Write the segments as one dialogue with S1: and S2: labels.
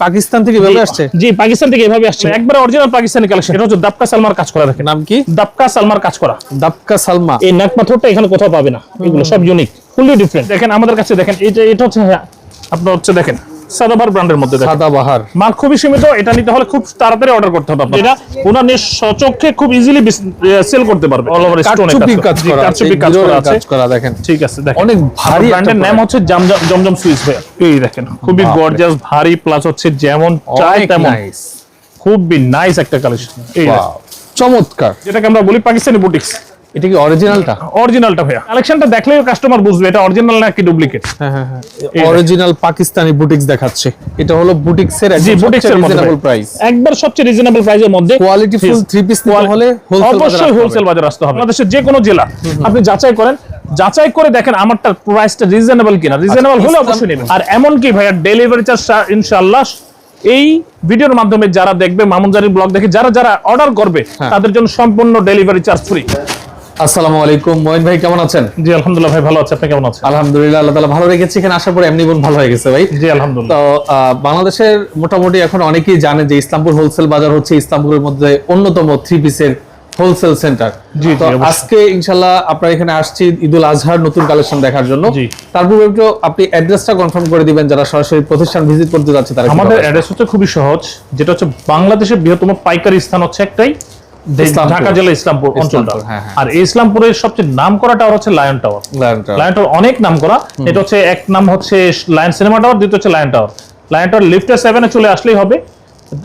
S1: পাকিস্তান থেকে এভাবে আসছে?
S2: জি পাকিস্তান থেকে এভাবে আসছে। একবার অরিজিনাল পাকিস্তানি কালেকশন এটা হচ্ছে দাপকা সালমার কাজ করা দেখেন।
S1: নাম কি?
S2: দাপকা সালমার কাজ করা।
S1: দাপকা সালমা।
S2: এই নাক পাথরটা এখানে কোথাও পাবে না। এগুলো সব ইউনিক ফুললি ডিফারেন্ট দেখেন আমাদের কাছে দেখেন এটা এটা হচ্ছে হ্যাঁ, আপনার হচ্ছে দেখেন। সাদাবার ব্র্যান্ডের মধ্যে দেখেন।
S1: সাদা বাহার
S2: মাল খুবই সীমিত এটা নিতে হলে খুব তাড়াতাড়ি অর্ডার করতে হবে এটা ওনার নিজ সচক্ষে খুব ইজিলি সেল করতে পারবে। অল ওভার স্টোনে
S1: কাজ করা আছে
S2: কাজ করা আছে।
S1: কাজ করা দেখেন।
S2: ঠিক আছে দেখেন।
S1: অনেক ভারী
S2: ব্র্যান্ডের নাম হচ্ছে জমজম জমজম সুইস ভাই। এই দেখেন খুবই। গর্জিয়াস ভারী প্লাস হচ্ছে যেমন চাই তেমন। খুবই নাইস একটা কালেকশন এই
S1: চমৎকার।
S2: যেটাকে আমরা বলি পাকিস্তানি বুটিক্স
S1: এটা কি অরিজিনালটা
S2: অরিজিনালটা ভাইয়া। কালেকশনটা দেখলেও কাস্টমার বুঝবে এটা অরিজিনাল নাকি ডুপ্লিকেট
S1: হ্যাঁ হ্যাঁ হ্যাঁ। অরিজিনাল পাকিস্তানি বুটিক্স দেখাচ্ছে। এটা হলো বুটিক্সের
S2: জি বুটিক্স এর মধ্যে
S1: রিজনেবল প্রাইস
S2: একবার সবচেয়ে রিজনেবল প্রাইসের মধ্যে
S1: কোয়ালিটি ফুল থ্রি পিস নিতে হলে হোলসেল
S2: অবশ্যই হোলসেল বাজার আসতে হবে। বাংলাদেশের যে কোনো জেলা। আপনি যাচাই করেন। যাচাই করে দেখেন আমারটা প্রাইসটা রিজনেবল কিনা। রিজনেবল হলে অবশ্যই নেবেন। আর এমন কি ভাইয়া ডেলিভারি চার্জ ইনশাআল্লাহ এই ভিডিওর মাধ্যমে যারা দেখবে মামুনজারির ব্লগ দেখে যারা যারা অর্ডার করবে
S1: হ্যাঁ।
S2: তাদের জন্য সম্পূর্ণ ডেলিভারি চার্জ ফ্রি
S1: আসসালামু আলাইকুম। মঈন ভাই কেমন আছেন?
S2: জি আলহামদুলিল্লাহ ভাই ভালো আছে। আপনি কেমন আছেন?
S1: আলহামদুলিল্লাহ আল্লাহ তাআলা ভালো রেখেছি এখানে আসার পর এমনি মন ভালো হয়ে গেছে ভাই।
S2: জি আলহামদুলিল্লাহ।
S1: তো বাংলাদেশের মোটামুটি এখন অনেকেই জানে যে ইসলামপুর হোলসেল বাজার হচ্ছে ইসলামপুরের মধ্যে অন্যতম থ্রি পিসের হোলসেল সেন্টার। তো আজকে ইনশাল্লাহ আপনারা এখানে আসছি ঈদুল আজহার নতুন কালেকশন দেখার জন্য।
S2: জি।
S1: তারপর একটু আপনি অ্যাড্রেসটা কনফার্ম করে দিবেন যারা সরাসরি প্রতিষ্ঠান ভিজিট করতে যাচ্ছে তারা
S2: আমাদের অ্যাড্রেস হচ্ছে খুবই সহজ যেটা হচ্ছে বাংলাদেশের বৃহত্তম পাইকারি স্থান হচ্ছে একটাই। ঢাকা জেলা ইসলামপুর অঞ্চলটা।
S1: হ্যাঁ, হ্যাঁ।
S2: আর এই ইসলামপুরের সবচেয়ে নাম করা টাওয়ার হচ্ছে লায়ন টাওয়ার লায়ন টাওয়ার অনেক নাম করা এটা হচ্ছে এক নাম হচ্ছে লায়ন সিনেমা টাওয়ার দ্বিতীয় হচ্ছে লায়ন টাওয়ার লায়ন টাওয়ার লিফটের সেভেনে চলে আসলেই হবে।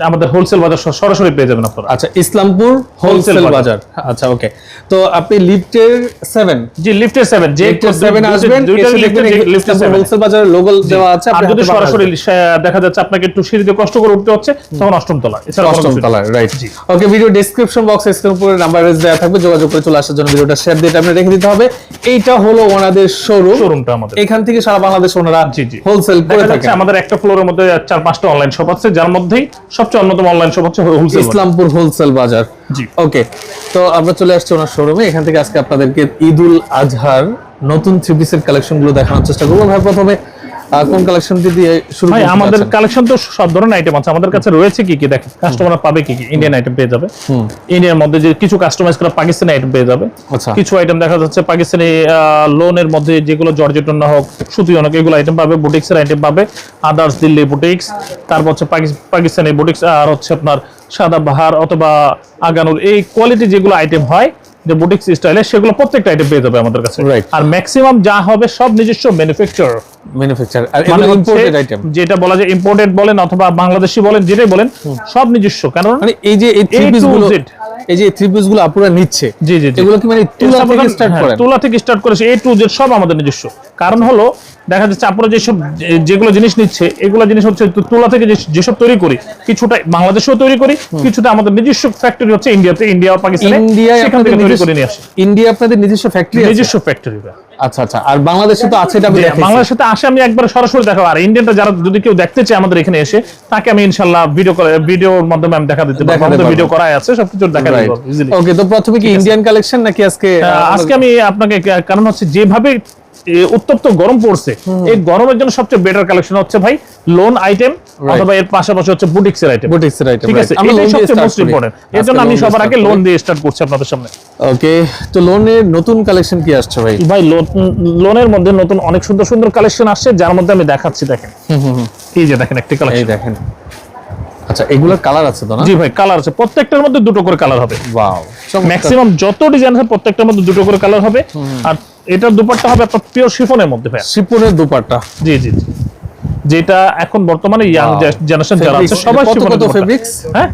S2: আমাদের হোলসেল বাজার সরাসরি পেয়ে যাবেন আপনারা।
S1: আচ্ছা ইসলামপুর হোলসেল
S2: বাজার।
S1: আচ্ছা ওকে তো আপনি লিফটের সেভেন
S2: জি লিফটের সেভেন যে
S1: লিফটের সেভেন আসবেন এসে দেখবেন ইসলামপুর হোলসেল বাজারের লোগো দেওয়া আছে আপনি
S2: যদি সরাসরি দেখা যাচ্ছে আপনাকে একটু সিঁড়িতে কষ্ট করে উঠতে হচ্ছে তখন অষ্টম তলা এছাড়া
S1: অষ্টম। তলায় রাইট
S2: জি।
S1: ওকে ভিডিও ডেসক্রিপশন বক্সে উপরে নাম্বার দেওয়া থাকবে যোগাযোগ করে চলে আসার জন্য ভিডিওটা শেয়ার দিয়ে আপনি রেখে দিতে হবে। এইটা হলো ওনাদের শোরুম
S2: শোরুমটা আমাদের।
S1: এখান থেকে সারা বাংলাদেশ ওনারা
S2: জি, জি।
S1: হোলসেল করে থাকে
S2: আমাদের একটা ফ্লোরের মধ্যে চার পাঁচটা অনলাইন শপ আছে যার মধ্যেই সবচেয়ে অন্যতম অনলাইন শপ হচ্ছে হোলসেল
S1: ইসলামপুর হোলসেল বাজার।
S2: জি।
S1: ওকে তো আমরা চলে আসছি ওনার শোরুমে এখান থেকে আজকে আপনাদেরকে ঈদুল আজহার নতুন থ্রি পিসের কালেকশনগুলো দেখানোর চেষ্টা করব। ভাই প্রথমে কোন কালেকশনটি দিয়ে শুরু
S2: ভাই আমাদের কালেকশন তো সব ধরনের আইটেম আছে। আমাদের কাছে রয়েছে কি কি? দেখেন কাস্টমার পাবে কি কি? ইন্ডিয়ান আইটেম পেয়ে যাবে। ইন্ডিয়ার মধ্যে যে কিছু কাস্টমাইজ করা পাকিস্তানি আইটেম পেয়ে যাবে।
S1: আচ্ছা।
S2: কিছু আইটেম দেখা যাচ্ছে পাকিস্তানি লোনের মধ্যে যেগুলো জর্জেটন হোক সুতি অনেক এগুলো আইটেম পাবে বুটিক্সের আইটেম পাবে। আদার্স দিল্লি বুটিক্স তারপর হচ্ছে পাকিস্তানি বুটিক্স আর হচ্ছে আপনার সাদা বাহার অথবা আগানুর এই কোয়ালিটি যেগুলো আইটেম হয় যে বুটিক্স স্টাইলে সেগুলো প্রত্যেকটা আইটেম পেয়ে যাবে আমাদের কাছে. আর ম্যাক্সিমাম যা হবে সব নিজস্ব ম্যানুফ্যাকচার
S1: ম্যানুফ্যাকচার আর
S2: মানে
S1: ইম্পোর্টেড আইটেম
S2: যেটা বলা যায় ইম্পোর্টেড বলেন অথবা বাংলাদেশি বলেন যেটাই বলেন সব নিজস্ব। কারণ
S1: মানে এই যে এই থ্রি
S2: পিসগুলো
S1: এই যে থ্রি পিসগুলো আপুরা নিচ্ছে
S2: জি জি জি।
S1: এগুলো কি মানে তুলা থেকে স্টার্ট
S2: হ্যাঁ,
S1: করেন?
S2: তুলা থেকে স্টার্ট করেছে এ টু জেড সব আমাদের নিজস্ব। কারণ হলো দেখা যাচ্ছে আপনারা যেসব যেগুলো জিনিস নিচ্ছে এগুলো জিনিস হচ্ছে তুলা থেকে যেসব তৈরি করি কিছুটা বাংলাদেশেও তৈরি করি কিছুটা আমাদের নিজস্ব ফ্যাক্টরি হচ্ছে ইন্ডিয়াতে ইন্ডিয়া পাকিস্তানে
S1: ইন্ডিয়ায়
S2: সেখান থেকে তৈরি করে নিয়ে আসে।
S1: ইন্ডিয়া আপনাদের নিজস্ব ফ্যাক্টরি
S2: নিজস্ব ফ্যাক্টরি
S1: আচ্ছা আচ্ছা। আর বাংলাদেশে তো আছে এটা
S2: বাংলাদেশে তো আসে আমি একবার সরাসরি দেখাবো। আর ইন্ডিয়ানটা যারা যদি কেউ দেখতে চায় আমাদের এখানে এসে তাকে আমি ইনশাল্লাহ ভিডিও করে ভিডিওর মাধ্যমে আমি দেখা দিতে পারব। আমাদের ভিডিও করাই আছে সবকিছু দেখা দিব
S1: ওকে তো প্রথমে কি ইন্ডিয়ান কালেকশন নাকি আজকে
S2: আজকে আমি আপনাকে কারণ হচ্ছে যেভাবে উত্তপ্ত গরম পড়ছে। এই গরমের জন্য সবচেয়ে বেটার কালেকশন হচ্ছে ভাই লোন আইটেম অথবা এর পাশাপাশি হচ্ছে বুটিক্সের আইটেম
S1: বুটিক্সের আইটেম
S2: ঠিক আছে এটাই সবচেয়ে মোস্ট ইম্পর্টেন্ট এর জন্য আমি সবার আগে লোন দিয়ে স্টার্ট করছি আপনাদের সামনে।
S1: ওকে তো লোনের নতুন কালেকশন কি আসছে ভাই?
S2: ভাই লোনের মধ্যে নতুন অনেক সুন্দর সুন্দর কালেকশন আসছে যার মধ্যে আমি দেখাচ্ছি দেখেন। এই যে দেখেন একটি
S1: এই দেখেন। আচ্ছা এগুলোর কালার আছে তো না?
S2: জি ভাই কালার আছে। প্রত্যেকটার মধ্যে দুটো করে কালার হবে।
S1: ওয়াও
S2: ম্যাক্সিমাম যত ডিজাইন আছে প্রত্যেকটার মধ্যে দুটো করে কালার হবে। আর এটার দুপাট্টা হবে আপনার পিওর শিফনের মধ্যে ভাই
S1: শিপনের দুপাট্টা?
S2: জি জি জি। যেটা এখন বর্তমানে ইয়াং জেনারেশন যারা আছে সবাই শিফনের
S1: কত fabrics?
S2: হ্যাঁ?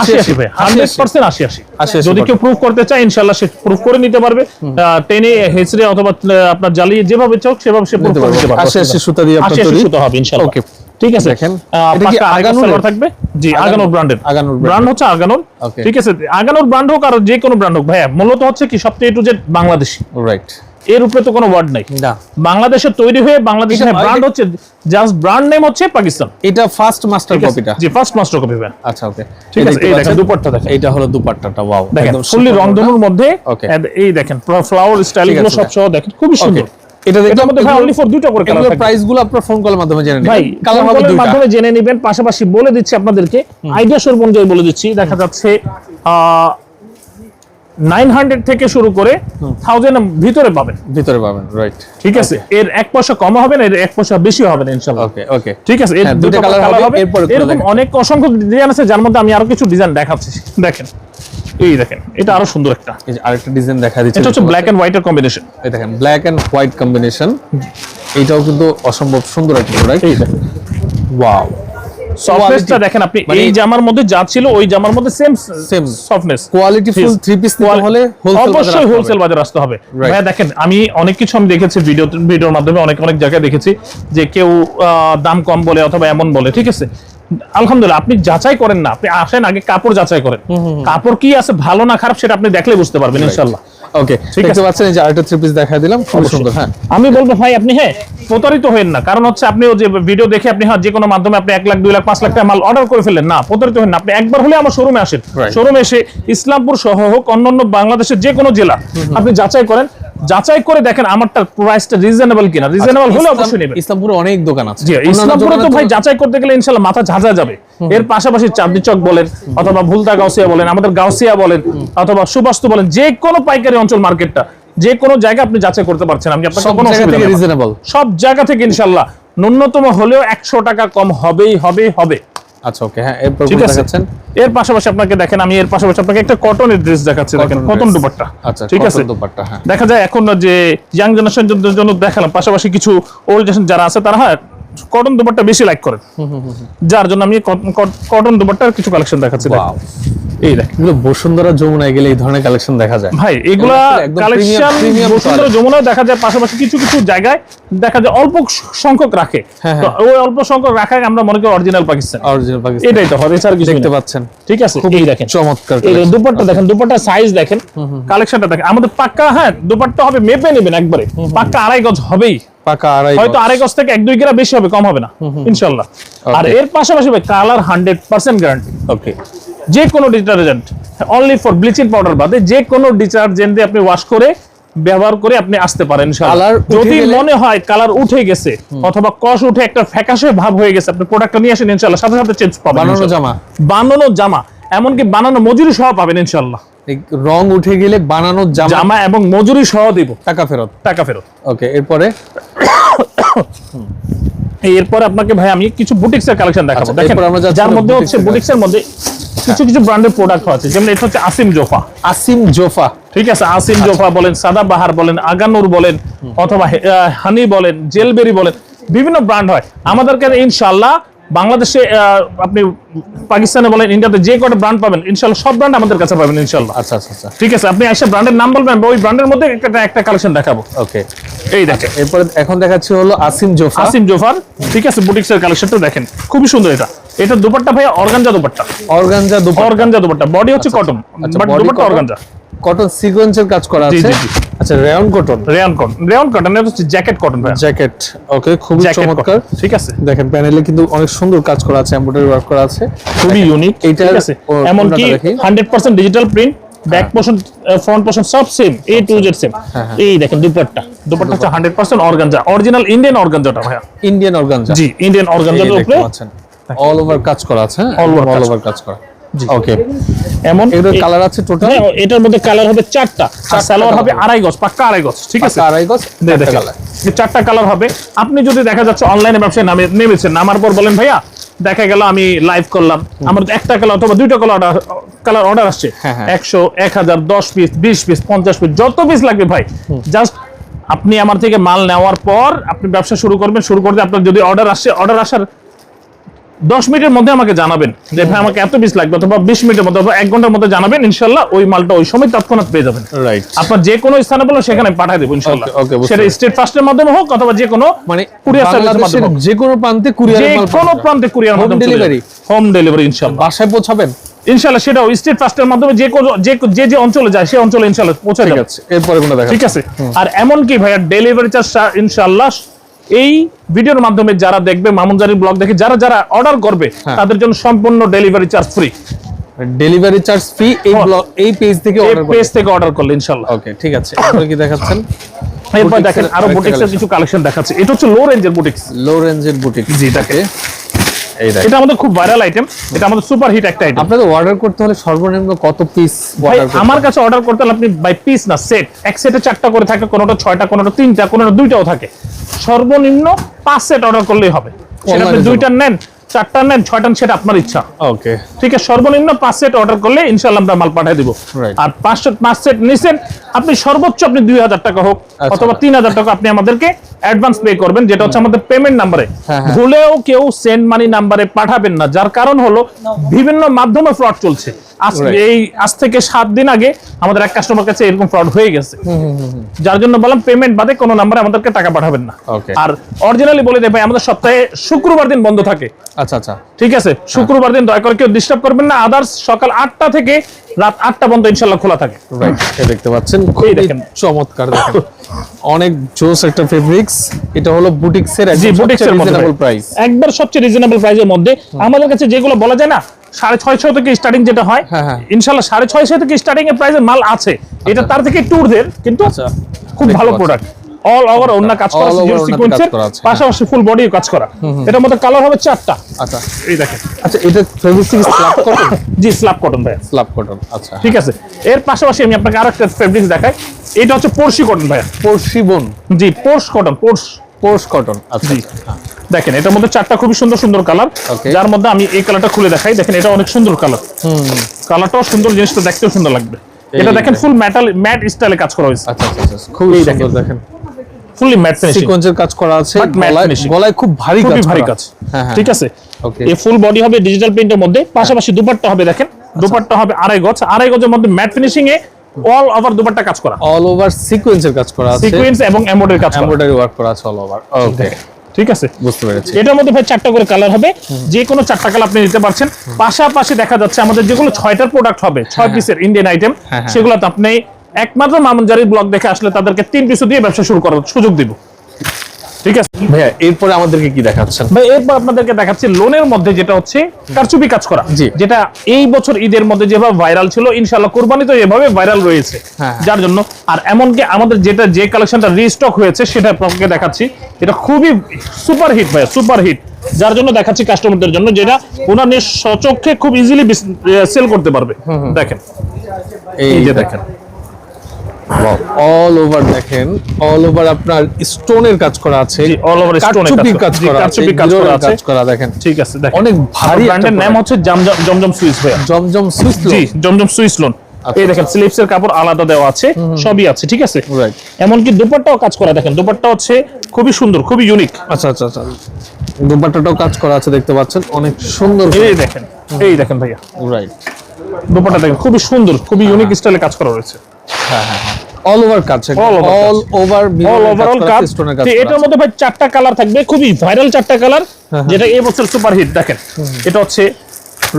S2: আশি আশি ভাই হান্ড্রেড পার্সেন্ট আশি আশি।
S1: আশি আশি
S2: যদি কেউ প্রুফ করতে চায় ইনশাল্লাহ সে প্রুফ করে নিতে পারবে। টেনে হেঁচড়ে অথবা আপনার জ্বালিয়ে যেভাবে সেভাবে সে প্রুফ করে নিতে পারবে।
S1: আশি আশি সুতা দিয়ে
S2: আশি আশি
S1: তৈরি?
S2: হবে ইনশাল্লাহ. ঠিক আছে।
S1: দেখেন। এটা
S2: আগানোর? থাকবে? জি
S1: আগানোর-
S2: আগানোর ব্র্যান্ডের
S1: আগানোর
S2: ব্র্যান্ড হচ্ছে আগানোর। ঠিক আছে। আগানোর ব্র্যান্ড হোক আর যে কোনো ব্র্যান্ড হোক ভাইয়া মূলত হচ্ছে কি সবচেয়ে টু জেড বাংলাদেশি।
S1: রাইট
S2: এর উপরে তো কোনো ওয়ার্ড নাই।
S1: না।
S2: বাংলাদেশে তৈরি হয়ে বাংলাদেশের
S1: এটা-
S2: ব্র্যান্ড হচ্ছে জাস্ট ব্র্যান্ড নেম হচ্ছে পাকিস্তান।
S1: এটা ফার্স্ট মাস্টার? কপিটা
S2: জি ফার্স্ট মাস্টার কপি ভাই
S1: আচ্ছা ওকে
S2: ঠিক আছে এই দেখেন দুপাট্টা দেখেন।
S1: এইটা হলো দুপাট্টাটা ওয়াও
S2: দেখেন ফুললি রংধনুর মধ্যে
S1: Okay.
S2: এই দেখেন ফ্লাওয়ার
S1: স্টাইলগুলো
S2: সব সহ দেখেন খুবই সুন্দর।
S1: এটা
S2: এটার মধ্যে ভাই অনলি ফর দুটো করে কালার
S1: প্রাইসগুলো আপনার ফোন কলের মাধ্যমে জেনে নেবেন। ভাই কালার হবে দুইটা।
S2: মাধ্যমে জেনে নেবেন পাশাপাশি বলে দিচ্ছি আপনাদেরকে আইডিয়া অনুযায়ী বলে দিচ্ছি দেখা যাচ্ছে নাইন হান্ড্রেড থেকে শুরু করে থাউজেন্ড ভিতরে পাবেন।
S1: ভিতরে পাবেন রাইট
S2: ঠিক আছে? এর এক পয়সা কম হবে না এর এক পয়সা বেশি হবে না ইনশাল্লাহ
S1: ওকে ওকে
S2: ঠিক আছে? এর
S1: হ্যাঁ,
S2: দুটো কালার
S1: হবে,
S2: এরকম অনেক অসংখ্য ডিজাইন আছে যার মধ্যে আমি আরও কিছু ডিজাইন দেখাচ্ছি। দেখেন এই দেখেন এটা আরও সুন্দর একটা।
S1: এই যে আরেকটা ডিজাইন দেখা দিচ্ছে
S2: এটা হচ্ছে ব্ল্যাক এন্ড হোয়াইটের কম্বিনেশন
S1: এই দেখেন ব্ল্যাক এন্ড হোয়াইট কম্বিনেশন এইটাও কিন্তু অসম্ভব সুন্দর একটা প্রোডাক্ট
S2: এই দেখেন।
S1: ওয়াও
S2: সফটনেসটা দেখেন আপনি
S1: মানে-
S2: এই জামার মধ্যে যা ছিল ওই জামার মধ্যে same
S1: Same.
S2: Softness
S1: quality full three piece নিতে হলে
S2: অবশ্যই হোলসেল বাজার আসতে হবে. ভাইয়া দেখেন আমি অনেক কিছু আমি দেখেছি ভিডিও ভিডিওর মাধ্যমে অনেক অনেক জায়গায় দেখেছি যে কেউ দাম কম বলে অথবা এমন বলে ঠিক আছে? আলহামদুলিল্লাহ আপনি যাচাই করেন না। আপনি আসেন আগে কাপড় যাচাই করেন। কাপড় কি আছে ভালো না খারাপ সেটা আপনি দেখলে বুঝতে পারবেন ইনশাল্লাহ
S1: ওকে
S2: ঠিক
S1: দেখতে
S2: আছে।
S1: পাচ্ছেন যে আরেকটা থ্রি পিস দেখা দিলাম খুব সুন্দর হ্যাঁ।
S2: আমি বলব ভাই আপনি হ্যাঁ প্রতারিত হবেন না। কারণ হচ্ছে আপনি ওই যে ভিডিও দেখে আপনি হ্যাঁ যে কোনো মাধ্যমে আপনি এক লাখ দুই লাখ পাঁচ লাখ টাকা মাল অর্ডার করে ফেললেন না প্রতারিত হবেন না। আপনি একবার হলে আমার শোরুমে আসেন. শোরুমে এসে ইসলামপুর সহ হোক অন্যান্য বাংলাদেশের যে কোনো জেলা আপনি যাচাই করেন যাচাই করে দেখেন আমারটা প্রাইসটা রিজনেবল কিনা। রিজনেবল হলে অবশ্যই নেবেন।
S1: ইসলামপুরে অনেক দোকান আছে।
S2: জি ইসলামপুরে তো ভাই যাচাই করতে গেলে ইনশাল্লাহ মাথা ঝাঁঝা যাবে। এর পাশাপাশি চাঁদনি চক বলেন অথবা ভুলতা গাউসিয়া বলেন আমাদের গাউসিয়া বলেন অথবা সুবাস্তু বলেন যে কোনো পাইকারি অঞ্চল মার্কেটটা যে কোনো জায়গা আপনি যাচাই করতে পারছেন আমি আপনাকে কোনো
S1: জায়গা থেকে রিজনেবল
S2: সব জায়গা থেকে ইনশাল্লাহ ন্যূনতম হলেও একশো টাকা কম হবেই হবে হবে।
S1: আচ্ছা ওকে হ্যাঁ এরপর
S2: ঠিক আছে।
S1: দেখাচ্ছেন?
S2: এর পাশাপাশি আপনাকে দেখেন আমি এর পাশাপাশি আপনাকে একটা কটনের ড্রেস দেখাচ্ছি দেখেন কটন। দুপাট্টা।
S1: আচ্ছা
S2: ঠিক আছে?
S1: দুপাট্টা হ্যাঁ।
S2: দেখা যায় এখন যে ইয়াং জেনারেশনের জন্য দেখালাম পাশাপাশি কিছু ওল্ড জেনারেশন যারা আছে তারা হ্যাঁ কটন দুপাট্টা বেশি লাইক করেন। যার জন্য আমি কটন দুপাট্টার কিছু কালেকশন দেখাচ্ছি. এই দেখেন
S1: এগুলো বসুন্ধরা যমুনায় গেলে এই ধরনের কালেকশন দেখা যায়।
S2: ভাই এগুলা কালেকশন বসুন্ধরা যমুনায় দেখা যায় পাশাপাশি কিছু কিছু জায়গায় দেখা যায় অল্প সংখ্যক রাখে।
S1: হ্যাঁ,
S2: তো ওই অল্প সংখ্যক রাখায় আমরা মনে করি অরিজিনাল পাকিস্তান
S1: অরিজিনাল পাকিস্তান
S2: এটাই তো হবে এছাড়া কিছু
S1: দেখতে পাচ্ছেন।
S2: ঠিক আছে এই দেখেন।
S1: চমৎকার
S2: এই দুপাট্টা দেখেন দুপাট্টা সাইজ দেখেন। কালেকশনটা দেখেন। আমাদের পাক্কা হ্যাঁ দুপাট্টা হবে মেপে নেবেন একবারে। পাক্কা আড়াই গজ হবেই।
S1: পাকা আড়াই
S2: হয়তো
S1: গজ।
S2: আড়াই গজ থেকে এক দুই গ্রাম বেশি হবে কম হবে না ইনশাল্লাহ। আর এর পাশাপাশি ভাই colour hundred percent guarantee
S1: okay
S2: যে কোনো detergent only for bleaching powder বাদে যে কোনো ডিটারজেন্ট দিয়ে আপনি ওয়াশ করে ব্যবহার করে আপনি আসতে পারেন যদি মনে হয় কালার উঠে গেছে অথবা কষ উঠে একটা ফ্যাকাশে ভাব হয়ে গেছে আপনি প্রোডাক্টটা নিয়ে আসেন সাথে সাথে চেঞ্জ পাবেন
S1: বানানো জামা।
S2: বানানো জামা এমনকি বানানো মজুরি সহ পাবেন ইনশাআল্লাহ
S1: এই রং উঠে গেলে বানানো জামা
S2: এবং মজুরি সহ দিব।
S1: টাকা ফেরত।
S2: টাকা ফেরত।
S1: ওকে এরপরে?
S2: এরপর আপনাকে ভাই আমি কিছু বুটিক্স এর কালেকশন দেখাবো।
S1: আচ্ছা,
S2: দেখেন যার মধ্যে হচ্ছে
S1: এর
S2: বুটিক্স এর মধ্যে কিছু কিছু ব্র্যান্ডের প্রোডাক্ট আছে যেমন এটা হচ্ছে আসিম জোফা।
S1: আসিম জোফা।
S2: ঠিক আছে আসিম
S1: আচ্ছা।
S2: জোফা বলেন সাদা বাহার বলেন আগানুর বলেন অথবা হানি বলেন জেলবেরি বলেন বিভিন্ন ব্র্যান্ড হয়। আমাদেরকে ইনশাআল্লাহ বাংলাদেশে আপনি পাকিস্তানে বলেন ইন্ডিয়াতে যে কটা ব্র্যান্ড পাবেন ইনশাআল্লাহ সব ব্র্যান্ড আমাদের কাছে পাবেন ইনশাআল্লাহ
S1: আচ্ছা আচ্ছা আচ্ছা।
S2: ঠিক আছে আপনি এসে ব্র্যান্ডের নাম বলবেন ওই ব্র্যান্ডের মধ্যে একটা একটা কালেকশন দেখাবো।
S1: ওকে।
S2: এই দেখেন।
S1: এরপরে এখন দেখাচ্ছি হলো আসিম জোফা।
S2: আসিম জোফার ঠিক আছে বুটিক্স এর কালেকশনটা দেখেন খুবই সুন্দর এটা। এটা দুপাট্টা ভাই organza dupatta.
S1: Organza dupatta.
S2: Organza dupatta body হচ্ছে কটন
S1: আচ্ছা
S2: but
S1: body
S2: dupatta organza
S1: cotton সিকোয়েন্সের কাজ করা আছে।
S2: জি, জি।
S1: আচ্ছা rayon cotton.
S2: Rayon cotton. Rayon cotton এটা হচ্ছে জ্যাকেট কটন ভাই
S1: জ্যাকেট ওকে খুবই চমৎকার।
S2: ঠিক আছে।
S1: দেখেন প্যানেলে কিন্তু অনেক সুন্দর কাজ করা আছে এমব্রয়ডারি ওয়ার্ক করা আছে।
S2: খুবই ইউনিক
S1: এইটার
S2: আছে।
S1: ও-
S2: এমনকি
S1: ওড়নাটা দেখি।
S2: Hundred percent digital print back portion front portion সব same A to Z same
S1: হ্যাঁ, হ্যাঁ।
S2: এই দেখেন দুপাট্টা। দুপাট্টা হচ্ছে hundred percent organza original Indian অর্গানজাটা ভাইয়া।
S1: ইন্ডিয়ান অর্গানজা
S2: জি ইন্ডিয়ান অর্গানজার উপরে।
S1: অল ওভার কাজ করা আছে অল ওভার কাজ করা। ওকে
S2: এমন? এই-
S1: কালার আছে টোটাল
S2: হ্যাঁ, এটার মধ্যে কালার হবে চারটা। আর সালোয়ার হবে আড়াই গজ পাক্কা আড়াই গজ ঠিক আছে?
S1: আড়াই গজ
S2: দেখেন।
S1: কালার
S2: চারটা কালার হবে। আপনি যদি দেখা যাচ্ছে অনলাইনে ব্যবসায় নামে নেমেছেন নামার পর বলেন ভাইয়া দেখা গেল আমি লাইভ করলাম। আমার একটা কালার অথবা দুইটা কালার অর্ডার কালার অর্ডার আসছে।
S1: হ্যাঁ, হ্যাঁ।
S2: একশো এক হাজার দশ পিস বিশ পিস পঞ্চাশ পিস যত পিস লাগবে ভাই। জাস্ট আপনি আমার থেকে মাল নেওয়ার পর আপনি ব্যবসা শুরু করবেন। শুরু করতে আপনার যদি অর্ডার আসছে অর্ডার আসার দশ মিনিটের মধ্যে আমাকে জানাবেন যে ভাই আমাকে এত পিস লাগবে। অথবা বিশ মিনিটের মধ্যে অথবা এক ঘণ্টার মধ্যে জানাবেন ইনশাল্লাহ ওই মালটা ওই সময় তৎক্ষণাৎ পেয়ে যাবেন।
S1: রাইট
S2: আপনার যে কোনো স্থানে বলে সেখানে পাঠিয়ে দেবো ইনশাল্লাহ। সেটা স্টেট ফাস্টের মাধ্যমে হোক অথবা যে কোনো
S1: মানে
S2: কুরিয়ার সার্ভিসের মাধ্যমে হোক।
S1: যে কোনো প্রান্তে কুরিয়ার
S2: যে কোনো প্রান্তে কুরিয়ার মাধ্যমে
S1: delivery?
S2: হোম ডেলিভারি ইনশাল্লাহ।
S1: বাসায় পৌঁছাবেন?
S2: ইনশাল্লাহ সেটাও স্টেট ফাস্টের মাধ্যমে যে কোনো যে যে যে অঞ্চলে যায় সেই অঞ্চলে ইনশাল্লাহ পৌঁছে
S1: ঠিক
S2: যাবে।
S1: এরপরে কোনো দেখা
S2: ঠিক আছে? আর এমন কি ভাইয়া ডেলিভারি চার্জ ইনশাল্লাহ এই ভিডিওর মাধ্যমে যারা দেখবে মামুনজারির ব্লগ দেখে যারা যারা অর্ডার করবে
S1: হ্যাঁ।
S2: তাদের জন্য সম্পূর্ণ delivery charge free
S1: delivery charge free এই
S2: হ্যাঁ।
S1: ব্লগ এই পেজ থেকে অর্ডার
S2: পেজ থেকে অর্ডার করলে ইনশাল্লাহ।
S1: ওকে ঠিক আছে। এরপরে কি দেখাচ্ছেন?
S2: এরপর দেখেন
S1: আরও
S2: বুটিক্সের কিছু কালেকশন দেখাচ্ছে। এটা হচ্ছে লো রেঞ্জের বুটিক্স
S1: লো রেঞ্জের বুটিক
S2: জি থাকে এটা আমাদের খুব ভাইরাল আইটেম এটা আমাদের সুপার হিট একটা আইটেম
S1: আপনাদের অর্ডার করতে হলে সর্বনিম্ন কত পিস
S2: ভাই
S1: অর্ডার করতে
S2: আমার কাছে অর্ডার করতে হলে আপনি বাই পিস না সেট এক সেটে চারটা করে থাকে কোনোটা ছয়টা কোনোটা তিনটা কোনোটা দুইটাও থাকে। সর্বনিম্ন পাঁচ সেট অর্ডার করলেই হবে। সেটা আপনি দুইটা নেন চারটা নেন ছয়টা নেন, সেটা আপনার ইচ্ছা।
S1: ওকে
S2: ঠিক আছে সর্বনিম্ন পাঁচ সেট অর্ডার করলে ইনশাল্লাহ আমরা মাল পাঠিয়ে দিব। আর পাঁচ সেট পাঁচ সেট নিছেন আপনি সর্বোচ্চ আপনি দুই হাজার টাকা হোক
S1: আচ্ছা।
S2: অথবা তিন হাজার টাকা আপনি আমাদেরকে অ্যাডভান্স পে করবেন যেটা হচ্ছে আমাদের পেমেন্ট নাম্বারে
S1: হ্যাঁ, হ্যাঁ।
S2: ভুলেও কেউ সেন্ড মানি নাম্বারে পাঠাবেন না যার কারণ হলো বিভিন্ন মাধ্যমে ফ্রড চলছে. এই আজ থেকে সাত দিন আগে আমাদের এক কাস্টমার কাছে এরকম ফ্রড হয়ে গেছে। যার জন্য বললাম পেমেন্ট বাদে কোনো নাম্বারে আমাদেরকে টাকা পাঠাবেন না। আর অরিজিনালি বলে দেয় ভাই আমাদের সপ্তাহে শুক্রবার দিন বন্ধ থাকে।
S1: আচ্ছা আচ্ছা।
S2: ঠিক আছে? শুক্রবার দিন দয়া করে কেউ ডিস্টার্ব করবেন না। আদার্স সকাল আটটা থেকে রাত আটটা পর্যন্ত ইনশাল্লাহ খোলা থাকে।
S1: রাইট দেখতে পাচ্ছেন। খুবই
S2: দেখেন।
S1: চমৎকার দেখেন। অনেক জোস একটা ফেব্রিক্স এটা হলো বুটিক্সের
S2: জি
S1: একদম
S2: বুটিক্স মধ্যে।
S1: রিজনেবল প্রাইস
S2: একবার সবচেয়ে রিজনেবল প্রাইসের মধ্যে। আমাদের কাছে যেগুলো বলা যায় না সাড়ে ছয়শো থেকে স্টার্টিং যেটা হয়
S1: হ্যাঁ, হ্যাঁ।
S2: ইনশাল্লাহ সাড়ে ছয়শো থেকে স্টার্টিং এর প্রাইসের মাল আছে। এটা তার থেকে একটু ঊর্ধ্বের কিন্তু
S1: আচ্ছা।
S2: খুব ভালো প্রোডাক্ট অল ওভার অন্য কাজ করা জিরো সিকোয়েন্সের পাশাপাশি ফুল বডি কাজ করা। এটার মধ্যে কালার হবে চারটা।
S1: আচ্ছা।
S2: এই দেখেন।
S1: আচ্ছা এটা ফেব্রিক্স স্ল্যাব কটন
S2: জি স্ল্যাব কটন ভাই
S1: স্ল্যাব কটন আচ্ছা।
S2: ঠিক আছে। এর পাশাপাশি আমি আপনাকে আরেকটা ফেব্রিক্স দেখাই। এটা হচ্ছে পড়শি কটন
S1: পরশি বোন।
S2: জি পোর্স কটন পোর্স
S1: পোর্স কটন আচ্ছা।
S2: দেখেন এটার মধ্যে চারটা খুবই সুন্দর সুন্দর কালার। যার মধ্যে আমি এই কালারটা খুলে দেখাই। দেখেন এটা অনেক সুন্দর কালার। কালারটাও সুন্দর জিনিসটা দেখতেও সুন্দর লাগবে। এটা দেখেন। ফুল মেটাল ম্যাট স্টাইলে কাজ করা হয়েছে।
S1: আচ্ছা আচ্ছা আচ্ছা খুবই সুন্দর
S2: দেখেন। ফুললি ম্যাট ফিনিশিং
S1: সিকোয়েন্সের কাজ করা আছে গলায় খুব ভারী কাজ
S2: ভারী কাজ।
S1: হ্যাঁ হ্যাঁ।
S2: ঠিক আছে? এই ফুল বডি হবে ডিজিটাল প্রিন্টের মধ্যে। পাশাপাশি দুপাট্টা হবে দেখেন। দুপাট্টা হবে আড়াই গজ। আড়াই গজের মধ্যে ম্যাট ফিনিশিং এ অল ওভার দুপাট্টা কাজ করা।
S1: অল ওভার সিকোয়েন্সের কাজ করা আছে।
S2: সিকোয়েন্স এবং এমব্রয়ডারি কাজ
S1: এমব্রয়ডারি ওয়ার্ক করা আছে অল ওভার ওকে
S2: ঠিক আছে?
S1: বুঝতে পেরেছি।
S2: এটার মধ্যে ভাই চারটা করে কালার হবে। যে কোনো চারটা কালার আপনি নিতে পারছেন। পাশাপাশি দেখা যাচ্ছে আমাদের যেগুলো ছয়টার প্রোডাক্ট হবে ছয় পিসের ইন্ডিয়ান আইটেম। সেগুলোতে আপনি একমাত্র মামুনজারির ব্লগ দেখে আসলে তাদেরকে তিন পিসও দিয়ে ব্যবসা শুরু করার সুযোগ দিব। ঠিক আছে?
S1: ভাইয়া এরপরে আমাদেরকে কি দেখাচ্ছেন?
S2: ভাই এরপর আপনাদেরকে দেখাচ্ছি লোনের মধ্যে যেটা হচ্ছে কারচুপি কাজ করা। যেটা এই বছর ঈদের মধ্যে যেভাবে ভাইরাল ছিল ইনশাআল্লাহ কোরবানি তো এভাবে ভাইরাল রয়েছে।
S1: হ্যাঁ।
S2: যার জন্য আর এমনকি আমাদের যেটা যে কালেকশনটা রিস্টক হয়েছে সেটা আপনাকে দেখাচ্ছি। এটা খুবই সুপার হিট ভাই সুপার হিট যার জন্য দেখাচ্ছি কাস্টমারদের জন্য যেটা ওনার নিয়ে সচক্ষে খুব ইজিলি সেল করতে পারবে। দেখেন। এই যে দেখেন।
S1: অল ওভার দেখেন অল ওভার আপনার স্টোনের কাজ করা আছে
S2: stone এর
S1: কারচুপির
S2: কাজ করা।
S1: আছে
S2: কাজ করা আছে।
S1: কাজ করা দেখেন।
S2: ঠিক আছে দেখেন।
S1: অনেক ভারী
S2: ব্র্যান্ডের নাম হচ্ছে Zamzam Zamzam Swiss
S1: Zamzam Swiss
S2: জি জমজম সুইস লোন
S1: আচ্ছা।
S2: এই দেখেন স্লিপসের কাপড় আলাদা দেওয়া আছে সবই আছে ঠিক আছে. এমনকি দুপাট্টাও কাজ করা দেখেন দুপাট্টা হচ্ছে খুবই সুন্দর খুবই ইউনিক
S1: আচ্ছা আচ্ছা আচ্ছা। দুপাট্টাটাও কাজ করা আছে দেখতে পাচ্ছেন অনেক সুন্দর।
S2: এই দেখেন এই দেখেন ভাইয়া।
S1: রাইট
S2: দুপাট্টা দেখেন খুবই সুন্দর খুবই ইউনিক স্টাইলে কাজ করা রয়েছে।
S1: অল ওভার কাজ অল ওভার
S2: অল ওভারঅল কাজ।
S1: স্টোনের কাজ
S2: তো
S1: করা
S2: এটার মধ্যে ভাই চারটা কালার থাকবে খুবই ভাইরাল চারটা কালার যেটা এই বছর সুপার হিট দেখেন। এটা হচ্ছে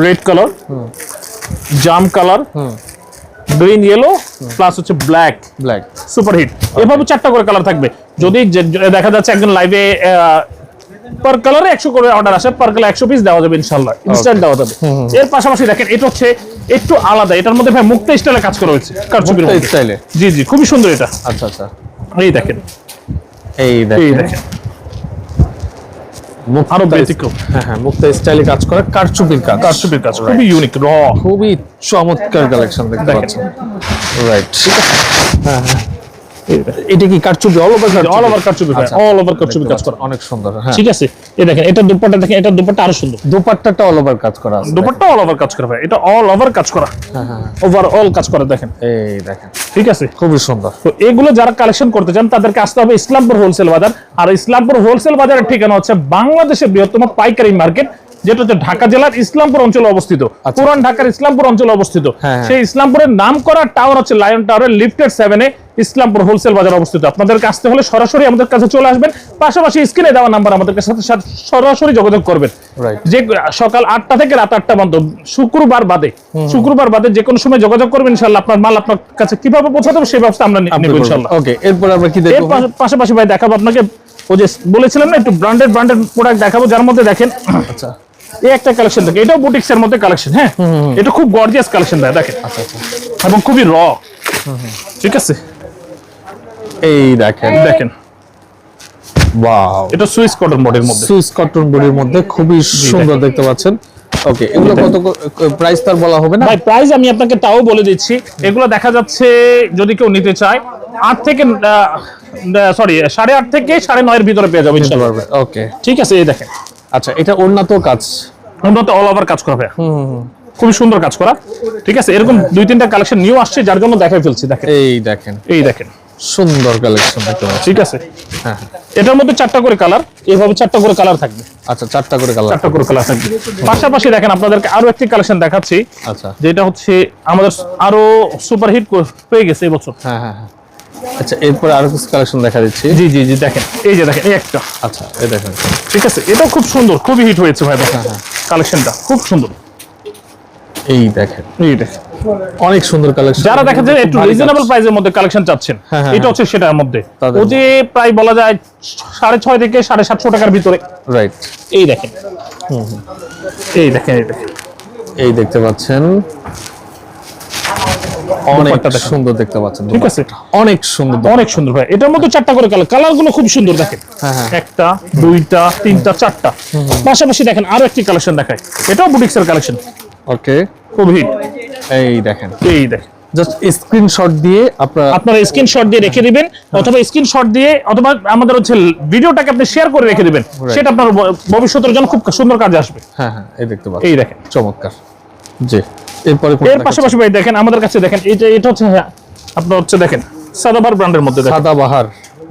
S2: রেড কালার জাম কালার গ্রিন ইয়েলো প্লাস হচ্ছে ব্ল্যাক
S1: ব্ল্যাক
S2: সুপার হিট এভাবে চারটা করে কালার থাকবে। যদি দেখা যাচ্ছে একজন লাইভে পার কালারে একশো করে অর্ডার আসে পার কালার একশো পিস দেওয়া যাবে ইনশাল্লাহ ইনস্ট্যান্ট দেওয়া যাবে। এর পাশাপাশি দেখেন এটা হচ্ছে একটু আলাদা এটার মধ্যে ভাই মুক্ত স্টাইলে কাজ করা হয়েছে কারচুপির
S1: স্টাইলে
S2: জি জি খুবই সুন্দর এটা।
S1: আচ্ছা আচ্ছা।
S2: এই দেখেন।
S1: এই দেখেন।
S2: আরও ব্যতিক্রম।
S1: হ্যাঁ হ্যাঁ মুক্তা স্টাইলে কাজ করা কারচুপির কাজ।
S2: কারচুপির কাজ খুবই ইউনিক র
S1: খুবই চমৎকার কালেকশন দেখতে
S2: দেখেন।
S1: পাচ্ছেন রাইট হ্যাঁ হ্যাঁ। এটা কি কারচুপি? অল ওভার
S2: অল ওভার কারচুপি
S1: আচ্ছা।
S2: অল ওভার কারচুপি কাজ করা।
S1: অনেক সুন্দর হ্যাঁ।
S2: ঠিক আছে। এই দেখেন এটা দুপাট্টা দেখেন এটা দুপাট্টা আরও সুন্দর।
S1: দোপাট্টাটা অল ওভার কাজ করা আছে
S2: দুপাট্টা অল ওভার কাজ করা ভাই। এটা অল ওভার কাজ করা। ওভার অল কাজ করা দেখেন।
S1: এই দেখেন।
S2: ঠিক আছে?
S1: খুবই সুন্দর।
S2: তো এগুলো যারা কালেকশন করতে চান তাদেরকে আসতে হবে ইসলামপুর হোলসেল বাজার। আর ইসলামপুর হোলসেল বাজারের ঠিকানা হচ্ছে বাংলাদেশের বৃহত্তম পাইকারি মার্কেট যেটা হচ্ছে ঢাকা জেলার ইসলামপুর অঞ্চলে অবস্থিত। পুরান ঢাকার ইসলামপুর অঞ্চলে অবস্থিত।
S1: হ্যাঁ।
S2: সেই ইসলামপুরের নাম করা টাওয়ার হচ্ছে লায়ন টাওয়ারের লিফটেড সেভেনে ইসলামপুর হোলসেল বাজার অবস্থিত। আপনাদেরকে আসতে হলে সরাসরি আমাদের কাছে চলে আসবেন। পাশাপাশি স্ক্রিনে দেওয়া নাম্বার আমাদের সাথে সাথে সরাসরি যোগাযোগ করবেন। যে সকাল আটটা থেকে রাত আটটা পর্যন্ত শুক্রবার বাদে শুক্রবার বাদে যে কোনো সময় যোগাযোগ করবেন ইনশাল্লাহ আপনার মাল আপনার কাছে কীভাবে পৌঁছাতে হবে সেই ব্যবস্থা আমরা নিব ইনশাল্লাহ
S1: ওকে এরপর আমরা কি
S2: এর পাশাপাশি ভাই দেখাবো আপনাকে ওই যে বলেছিলাম না একটু ব্র্যান্ডেড ব্র্যান্ডেড প্রোডাক্ট দেখাবো যার মধ্যে দেখেন
S1: আচ্ছা।
S2: এই একটা কালেকশন থাকে এটাও বুটিক্স এর মধ্যে কালেকশন হ্যাঁ? এটা খুব গর্জিয়াস কালেকশন দেখেন।
S1: আচ্ছা আচ্ছা।
S2: এবং খুবই র ঠিক আছে?
S1: এই দেখেন।
S2: দেখেন।
S1: ওয়াও
S2: এটা সুইস কটন বডির মধ্যে।
S1: সুইস কটন বডির মধ্যে খুবই সুন্দর দেখতে পাচ্ছেন। ওকে এগুলো কত প্রাইস তার বলা হবে না?
S2: ভাই প্রাইস আমি আপনাকে তাও বলে দিচ্ছি। এগুলো দেখা যাচ্ছে যদি কেউ নিতে চায় আট থেকে সরি সাড়ে আট থেকে সাড়ে নয়ের ভিতরে পেয়ে যাবে
S1: নিতে পারবে ওকে
S2: ঠিক আছে এই দেখেন।
S1: আচ্ছা এটা কাজ।
S2: অল ওভার কাজ খুবই সুন্দর কাজ করা। ঠিক আছে এরকম দুই তিনটা কালেকশন নিউ আসছে যার জন্য দেখাই ফেলছি দেখেন।
S1: এই দেখেন।
S2: এই দেখেন।
S1: সুন্দর কালেকশন দেখতে পাচ্ছি।
S2: ঠিক আছে।
S1: হ্যাঁ। হ্যাঁ।
S2: এটার মধ্যে চারটা করে কালার এইভাবে চারটা করে কালার থাকবে।
S1: আচ্ছা চারটা করে কালার
S2: চারটা করে কালার থাকবে। পাশাপাশি দেখেন আপনাদেরকে আরও একটি কালেকশন দেখাচ্ছি
S1: আচ্ছা।
S2: যেটা হচ্ছে আমাদের আরও সুপারহিট হয়ে গেছে এই বছর।
S1: হ্যাঁ হ্যাঁ হ্যাঁ। আচ্ছা এরপরে আরও কিছু কালেকশন দেখা দিচ্ছি।
S2: জি জি জি দেখেন। এই যে দেখেন এই একটা।
S1: আচ্ছা এই দেখেন।
S2: ঠিক আছে এটা খুব সুন্দর খুবই হিট হয়েছে ভাই দেখেন।
S1: হ্যাঁ।
S2: কালেকশনটা খুব সুন্দর।
S1: এই দেখেন।
S2: এই দেখেন।
S1: অনেক সুন্দর কালেকশন
S2: যারা দেখা যায় একটু রিজনেবল প্রাইসের মধ্যে কালেকশন চাচ্ছেন
S1: হ্যাঁ, হ্যাঁ,
S2: এটা হচ্ছে সেটার মধ্যে। ও যে প্রায় বলা যায় সাড়ে ছয় থেকে সাড়ে সাতশো টাকার ভিতরে।
S1: রাইট
S2: এই দেখেন। এই দেখেন এই দেখেন।
S1: এই দেখতে পাচ্ছেন। অনেক সুন্দর দেখতে পাচ্ছেন
S2: ঠিক আছে।
S1: অনেক সুন্দর
S2: অনেক সুন্দর ভাই। এটার মধ্যে চারটা করে কালার কালারগুলো খুব সুন্দর দেখেন।
S1: হ্যাঁ, হ্যাঁ।
S2: একটা দুইটা তিনটা চারটা। পাশাপাশি দেখেন আরও একটি কালেকশন দেখায় এটাও বুটিক্সের কালেকশন
S1: ওকে
S2: খুব হিট।
S1: এই দেখেন।
S2: এই দেখেন।
S1: জাস্ট স্ক্রিনশট দিয়ে আপনারা
S2: আপনারা স্ক্রিনশট দিয়ে রেখে দিবেন অথবা স্ক্রিনশট দিয়ে অথবা আমাদের হচ্ছে ভিডিওটাকে আপনি শেয়ার করে রেখে দিবেন সেটা আপনার ভবিষ্যতের জন্য খুব সুন্দর কাজে আসবে।
S1: হ্যাঁ হ্যাঁ এই দেখতে পাচ্ছেন।
S2: এই দেখেন।
S1: চমৎকার। জি এরপরে
S2: এর পাশাপাশি ভাই দেখেন আমাদের কাছে দেখেন এটা এটা হচ্ছে হ্যাঁ, আপনার হচ্ছে দেখেন সাদাবার ব্র্যান্ডের মধ্যে
S1: সাদাবাহার।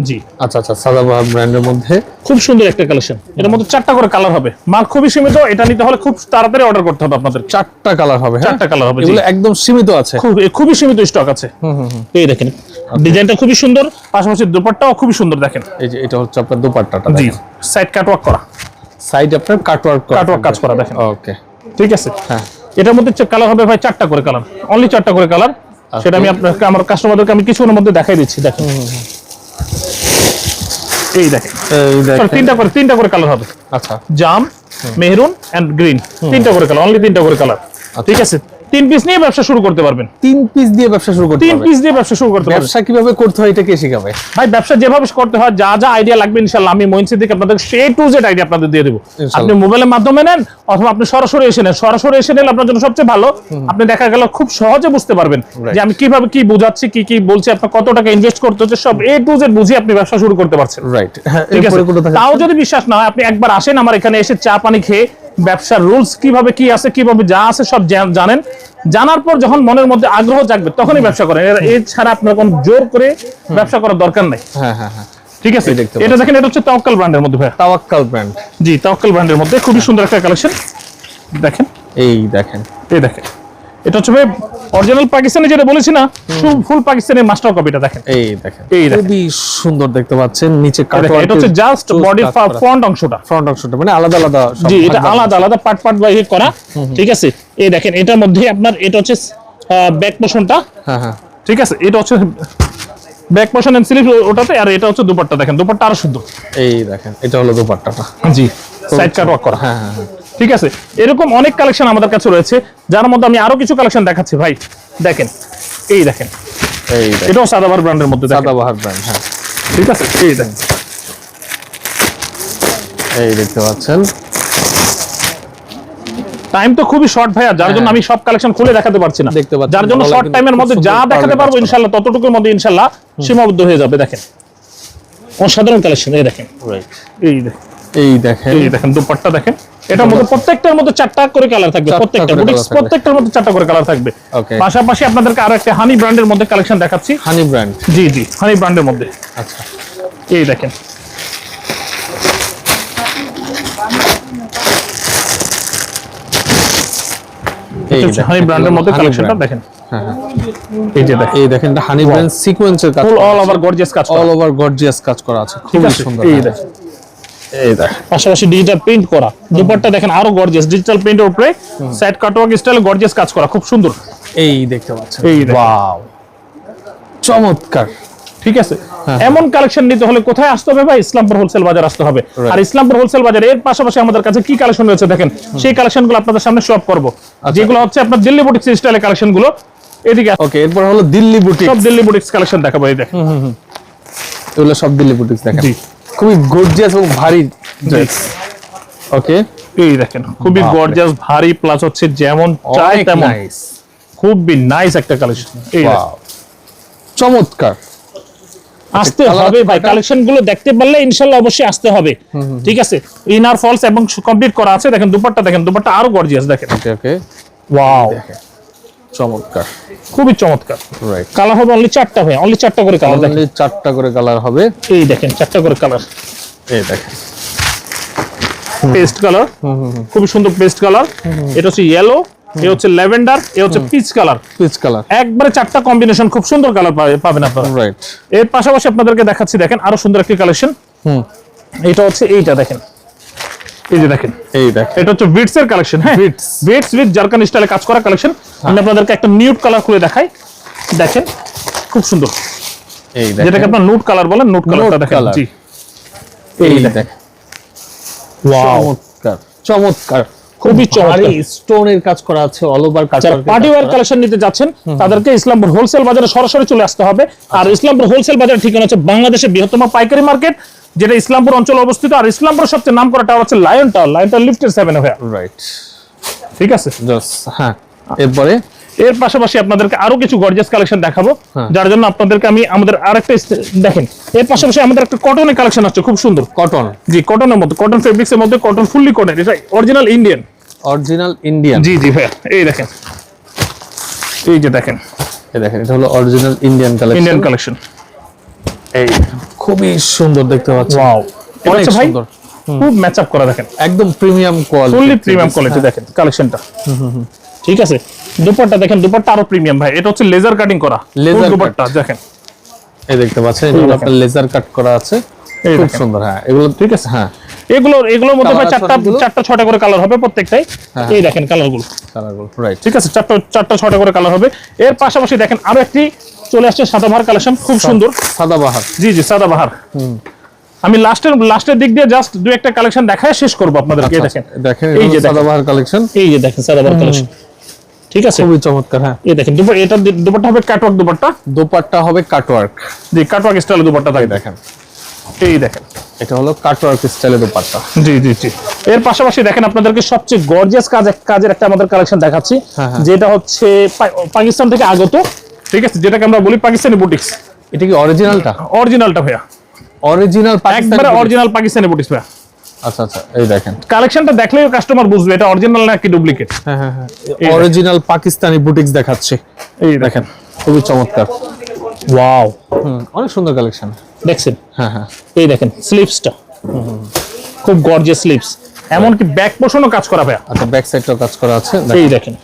S2: জি।
S1: আচ্ছা আচ্ছা সাদাবাহার ব্র্যান্ডের মধ্যে।
S2: খুব সুন্দর একটা কালেকশন। এটার মধ্যে চারটা করে কালার হবে। মাল খুবই সীমিত এটা নিতে হলে খুব তাড়াতাড়ি অর্ডার করতে হবে আপনাদের।
S1: চারটা কালার হবে হ্যাঁ?
S2: চারটা কালার হবে
S1: এগুলো একদম সীমিত আছে।
S2: খুব খুবই সীমিত স্টক আছে। এই দেখেন ডিজাইনটা খুবই সুন্দর পাশাপাশি দুপাট্টাও খুবই সুন্দর দেখেন।
S1: এই যে এটা হচ্ছে আপনার দোপাট্টাটা
S2: জি সাইড কাটওয়ার্ক করা।
S1: সাইড আপনার কাটওয়ার্ক
S2: কাটওয়ার্ক কাজ করা দেখেন।
S1: ওকে
S2: ঠিক আছে?
S1: হ্যাঁ।
S2: এটার মধ্যে কালার হবে ভাই চারটা করে কালার অনলি চারটা করে কালার সেটা আমি আপনাকে আমার কাস্টমারদেরকে আমি কিছুক্ষণের মধ্যে দেখাই দিচ্ছি দেখেন। এই দেখেন তিনটা করে তিনটা করে কালার হবে।
S1: আচ্ছা।
S2: জাম মেহরুন এন্ড গ্রিন তিনটা করে কালার অনলি তিনটা করে কালার ঠিক আছে? তিন পিস নিয়ে ব্যবসা শুরু করতে পারবেন।
S1: তিন পিস দিয়ে ব্যবসা শুরু করতে
S2: তিন পিস দিয়ে ব্যবসা শুরু করতে
S1: ব্যবসা কীভাবে করতে হয় এটা কে শিখাবে?
S2: ভাই ব্যবসা যেভাবে করতে হয় যা যা আইডিয়া লাগবে আমি মইন আপনাদের সে টু জেড আইডিয়া আপনাদের দিয়ে দেবো। আপনি মোবাইলের মাধ্যমে নেন অথবা আপনি সরাসরি এসে নেন। সরাসরি এসে নিলে আপনার জন্য সবচেয়ে ভালো। আপনি দেখা গেল খুব সহজে বুঝতে পারবেন যে আমি কীভাবে কি বুঝাচ্ছি কি কি বলছি আপনার কত টাকা ইনভেস্ট করতে হচ্ছে সব এ টু জেড বুঝিয়ে আপনি ব্যবসা শুরু করতে পারছেন।
S1: রাইট
S2: ঠিক আছে? তাও যদি বিশ্বাস না হয় আপনি একবার আসেন আমার এখানে এসে চা পানি খেয়ে ব্যবসার রুলস কীভাবে কি আছে কীভাবে যা আছে সব জানেন। জানার পর যখন মনের মধ্যে আগ্রহ জাগবে তখনই ব্যবসা করেন। এছাড়া আপনার কোন জোর করে ব্যবসা করার দরকার নাই।
S1: হ্যাঁ হ্যাঁ হ্যাঁ।
S2: ঠিক আছে? এটা দেখেন এটা হচ্ছে তাওয়াক্কাল ব্র্যান্ডের মধ্যে ভাই
S1: তাওয়াক্কাল ব্র্যান্ড
S2: জি তাওয়াক্কাল ব্র্যান্ডের মধ্যে। খুবই সুন্দর একটা কালেকশন দেখেন।
S1: এই দেখেন।
S2: এই দেখেন। এটা হচ্ছে ভাই অরিজিনাল পাকিস্তানি যেটা বলেছি না ফুল পাকিস্তানি মাস্টার কপিটা দেখেন।
S1: এই দেখেন।
S2: এই
S1: খুবই সুন্দর দেখতে পাচ্ছেন নিচে কাটওয়ার্ক
S2: এটা হচ্ছে জাস্ট ফ্রন্ট অংশটা।
S1: ফ্রন্ট অংশটা মানে আলাদা আলাদা
S2: জি এটা। আলাদা আলাদা পার্ট পার্ট বাই করা। ঠিক আছে? এই দেখেন এটার মধ্যে আপনার এটা হচ্ছে ব্যাক পোর্শনটা
S1: হ্যাঁ হ্যাঁ।
S2: ঠিক আছে? এটা হচ্ছে ব্যাক পোর্শন এন্ড ওটাতে আর এটা হচ্ছে দুপাট্টা দেখেন দুপাট্টা আরও শুদ্ধ
S1: এই দেখেন এটা হলো দোপাট্টাটা।
S2: জি সাইড কাট ওয়ার্ক করা।
S1: হ্যাঁ হ্যাঁ হ্যাঁ।
S2: ঠিক আছে? এরকম অনেক কালেকশন আমাদের কাছে রয়েছে যার মধ্যে আমি আরও কিছু কালেকশন দেখাচ্ছি ভাই। দেখেন এই দেখেন।
S1: এই
S2: এটাও সাদাবার ব্র্যান্ডের মধ্যে
S1: সাদাবাহার ব্র্যান্ড হ্যাঁ।
S2: ঠিক আছে? এই দেখেন।
S1: এই দেখতে পাচ্ছেন।
S2: টাইম তো খুবই শর্ট ভাইয়া যার জন্য আমি সব কালেকশন খুলে দেখাতে পারছি না।
S1: হ্যাঁ। দেখতে পাচ্ছি,
S2: যার জন্য শর্ট টাইমের মধ্যে যা দেখাতে পারব
S1: কাজ
S2: ইনশাল্লাহ ততটুকুর মধ্যে ইনশাল্লাহ সীমাবদ্ধ হয়ে যাবে দেখেন। অসাধারণ কালেকশন এই দেখেন।
S1: রাইট
S2: এই দেখেন।
S1: এই দেখেন।
S2: এই দেখেন দুপাট্টা দেখেন। এটার মধ্যে প্রত্যেকটার মধ্যে চারটা করে কালার থাকবে প্রত্যেকটা বুটিক্স প্রত্যেকটার মধ্যে চারটা করে কালার থাকবে। পাশাপাশি আপনাদেরকে আরও একটা হানি ব্র্যান্ডের মধ্যে কালেকশন দেখাচ্ছি।
S1: হানি ব্র্যান্ড
S2: জি জি হানি ব্র্যান্ডের মধ্যে।
S1: আচ্ছা।
S2: এই দেখেন। হানি ব্র্যান্ডের মধ্যে কালেকশনটা দেখেন।
S1: হ্যাঁ হ্যাঁ।
S2: এই যে দেখেন।
S1: এই দেখেন এটা হানি ব্র্যান্ড সিকোয়েন্সের কাজ
S2: ফুল অল ওভার গর্জিয়াস কাজ
S1: অল ওভার গর্জিয়াস কাজ করা আছে।
S2: আছে
S1: সুন্দর
S2: এই দেখেন। পাশাপাশি ডিজিটাল প্রিন্ট করা। দুপাট্টা দেখেন আরও গর্জিয়াস ডিজিটাল প্রিন্টের উপরে সাইড কাটওয়ার্ক স্টাইলে গর্জিয়াস কাজ করা খুব সুন্দর।
S1: এই দেখতে পাচ্ছেন।
S2: এই
S1: ওয়াও চমৎকার।
S2: ঠিক আছে?
S1: হ্যাঁ,
S2: এমন কালেকশন নিতে হলে কোথায় আসতে হবে ভাই? ইসলামপুর হোলসেল বাজার আসতে হবে। আর ইসলামপুর হোলসেল বাজার এর পাশাপাশি আমাদের কাছে কি কালেকশন রয়েছে দেখেন? সেই কালেকশনগুলো আপনাদের সামনে শো করব।
S1: আচ্ছা।
S2: যেগুলো হচ্ছে আপনার দিল্লি বুটিক্স স্টাইলের কালেকশনগুলো এদিকে।
S1: ওকে এরপর হলো দিল্লি বুটিক
S2: সব দিল্লি বুটিক্স কালেকশন দেখাবো এই দেখেন।
S1: এগুলো সব দিল্লি বুটিক্স দেখেন।
S2: জি।
S1: খুবই গর্জিয়াস এবং ভারী ড্রেস ওকে
S2: এই দেখেন খুবই গর্জিয়াস ভারী প্লাস হচ্ছে যেমন চাই তেমন।
S1: নাইস
S2: খুবই নাইস একটা কালেকশন এই
S1: চমৎকার।
S2: আসতে হবে ভাই। কালেকশনগুলো দেখতে পারলে ইনশাল্লাহ অবশ্যই আসতে হবে। ঠিক আছে? ইনার ফলস এবং কমপ্লিট করা আছে। দেখেন দুপাট্টা দেখেন দুপাট্টা আরও গর্জিয়াস দেখেন।
S1: ওকে ওকে
S2: ওয়াও
S1: চমৎকার।
S2: খুবই চমৎকার।
S1: রাইট
S2: কালার হবে অনলি চারটা ভাই অনলি চারটা করে কালার
S1: অনলি চারটা করে কালার হবে।
S2: এই দেখেন চারটা করে কালার
S1: এই দেখেন।
S2: পেস্ট কালার খুবই সুন্দর পেস্ট কালার এটা হচ্ছে ইয়েলো এ হচ্ছে ল্যাভেন্ডার এ হচ্ছে পিচ কালার
S1: পিচ কালার
S2: একবারে চারটা কম্বিনেশন খুব সুন্দর কালার পাবেন আপনারা।
S1: রাইট
S2: এর পাশাপাশি আপনাদেরকে দেখাচ্ছি দেখেন আরও সুন্দর একটি কালেকশন
S1: হুম।
S2: এটা হচ্ছে এইটা দেখেন। এই যে দেখেন।
S1: এই দেখেন।
S2: এটা হচ্ছে বিটস এর কালেকশন হ্যাঁ?
S1: বিটস
S2: বিটস উইথ জারকান স্টাইলে কাজ করা কালেকশন আমি আপনাদেরকে একটা নিউট কালার খুলে দেখাই। দেখেন খুব সুন্দর।
S1: এই
S2: যেটাকে আপনারা নুট কালার বলেন নুট কালারটা দেখেন। জি।
S1: এই দেখেন।
S2: ওয়াও
S1: চমৎকার। চমৎকার।
S2: খুবই চমৎকার।
S1: স্টোনের কাজ করা আছে অল ওভার কাজ
S2: পার্টি ওয়্যার কালেকশন নিতে যাচ্ছেন তাদেরকে ইসলামপুর হোলসেল বাজারে সরাসরি চলে আসতে হবে। আর ইসলামপুর হোলসেল বাজারের ঠিকানা হচ্ছে বাংলাদেশের বৃহত্তম পাইকারি মার্কেট যেটা ইসলামপুর অঞ্চলে অবস্থিত। আর ইসলামপুর সবচেয়ে নাম করা টাওয়ার হচ্ছে লায়ন টাওয়ার লায়ন টাওয়ার লিফটের সেভেন
S1: রাইট
S2: ঠিক আছে?
S1: জাস্ট হ্যাঁ। এরপরে?
S2: এর পাশাপাশি আপনাদেরকে আরও কিছু গর্জিয়াস কালেকশন দেখাবো
S1: হ্যাঁ।
S2: যার জন্য আপনাদেরকে আমি আমাদের আরেকটা দেখেন এর পাশাপাশি আমাদের একটা কটনের কালেকশন আছে খুব সুন্দর।
S1: কটন
S2: জি কটনের মধ্যে কটন ফেব্রিক্স এর মধ্যে কটন ফুললি কটন এটা অরিজিনাল ইন্ডিয়ান
S1: অরিজিনাল ইন্ডিয়ান
S2: জি জি ভাইয়া এই দেখেন। এই যে দেখেন।
S1: এই দেখেন এটা হলো original Indian collection
S2: Indian collection
S1: এই খুবই সুন্দর দেখতে পাচ্ছেন
S2: ওয়াও
S1: অনেক সুন্দর।
S2: খুব ম্যাচ আপ করা দেখেন।
S1: একদম premium quality
S2: fully premium quality দেখেন কালেকশনটা ঠিক আছে? দুপাট্টা দেখেন দুপাট্টা আরও প্রিমিয়াম ভাই। এটা হচ্ছে লেজার কাটিং করা।
S1: লেজার
S2: দুপাট্টা দেখেন।
S1: এই দেখতে পাচ্ছেন এটা আপনার লেজার কাট করা আছে। খুব সুন্দর হ্যাঁ এগুলো ঠিক আছে। হ্যাঁ।
S2: এগুলো এগুলোর মধ্যে ভাই চারটা চারটা ছটা করে কালার হবে প্রত্যেকটাই।
S1: হ্যাঁ।
S2: এই দেখেন কালারগুলো
S1: কালারগুলো রাইট
S2: ঠিক আছে চারটা চারটা ছটা করে কালার হবে। এর পাশাপাশি দেখেন আরও একটি চলে আসছে সাদাবাহার কালেকশন খুব সুন্দর।
S1: সাদাবাহার।
S2: জি জি সাদাবাহার। আমি লাস্টের লাস্টের দিক দিয়ে জাস্ট দুই একটা কালেকশন দেখায় শেষ করব আপনাদেরকে এই দেখেন।
S1: আচ্ছা, দেখেন
S2: এই যে।
S1: সাদাবাহার কালেকশন
S2: এই যে দেখেন সাদাবাহার কালেকশন ঠিক আছে?
S1: খুবই চমৎকার হ্যাঁ।
S2: এই দেখেন এটা দুপাট্টা হবে ক্যাটওয়ার্ক দুপাট্টা?
S1: দোপাট্টা হবে কাটওয়ার্ক
S2: জি কাটওয়ার্ক স্টাইল দুপাট্টা থাকে
S1: দেখেন।
S2: এই দেখেন।
S1: এটা হলো কাটওয়ার্ক স্টাইলের দোপাট্টা।
S2: জি জি জি। এর পাশাপাশি দেখেন আপনাদেরকে সবচেয়ে গর্জিয়াস কাজ কাজের একটা আমাদের কালেকশন দেখাচ্ছি
S1: হ্যাঁ, হ্যাঁ।
S2: যেটা হচ্ছে পাকিস্তান থেকে আগত। ঠিক আছে যেটাকে আমরা বলি পাকিস্তানি বুটিক্স
S1: এটা কি অরিজিনালটা
S2: অরিজিনালটা ভাইয়া।
S1: অরিজিনাল
S2: একবারে অরিজিনাল পাকিস্তানি বুটিক্স ভাইয়া।
S1: আচ্ছা আচ্ছা এই দেখেন।
S2: কালেকশনটা দেখলেই কাস্টমার বুঝবে এটা অরিজিনাল নাকি ডুপ্লিকেট
S1: হ্যাঁ হ্যাঁ হ্যাঁ। অরিজিনাল পাকিস্তানি বুটিক্স দেখাচ্ছে।
S2: এই দেখেন।
S1: খুবই চমৎকার।
S2: ওয়াও
S1: হুম, অনেক সুন্দর কালেকশন
S2: দেখছেন?
S1: হ্যাঁ হ্যাঁ।
S2: এই দেখেন স্লিপসটা খুব গর্জিয়াস স্লিপস এমনকি ব্যাক পোর্শনও কাজ করা ভাইয়া।
S1: আচ্ছা ব্যাক সাইডটাও কাজ করা আছে।
S2: এই দেখেন।